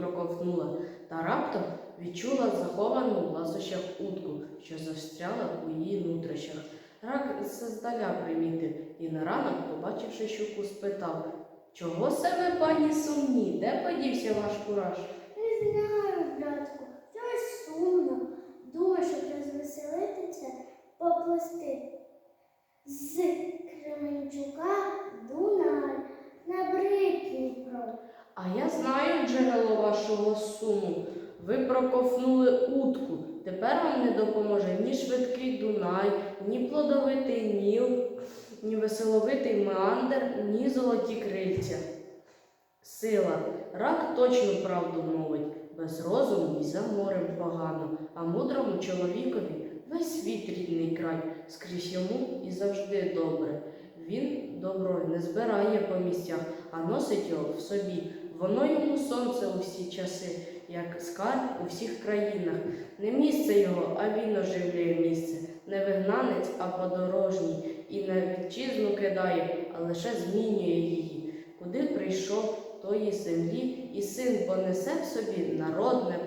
проковтнула, та раптом відчула заховану в ласощах утку, що застряла у її нутрощах. Рак здаля примітив і на ранок, побачивши щуку, спитав Чого ви, пані сумні? Де подівся ваш кураж? Не знаю, братку, щось сумно. Думаю, розвеселитися, поплисти з Кременчука Дунай на брик Дніпро. А я знаю джерело вашого суму. Ви проковтнули утку. Тепер вам не допоможе ні швидкий Дунай, ні плодовитий Ніл, ні веселовитий Меандр, ні золоті крильця. Сила. Рак точну правду мовить, без розуму й за морем погано, а мудрому чоловікові весь світ рідний край, скрізь йому і завжди добре. Він добро не збирає по місцях, а носить його в собі. Воно йому сонце у всі часи, як скарб у всіх країнах. Не місце його, а він оживлює місце. Не вигнанець, а подорожній, і на вітчизну кидає, а лише змінює її. Куди прийшов тої землі, і син понесе в собі народне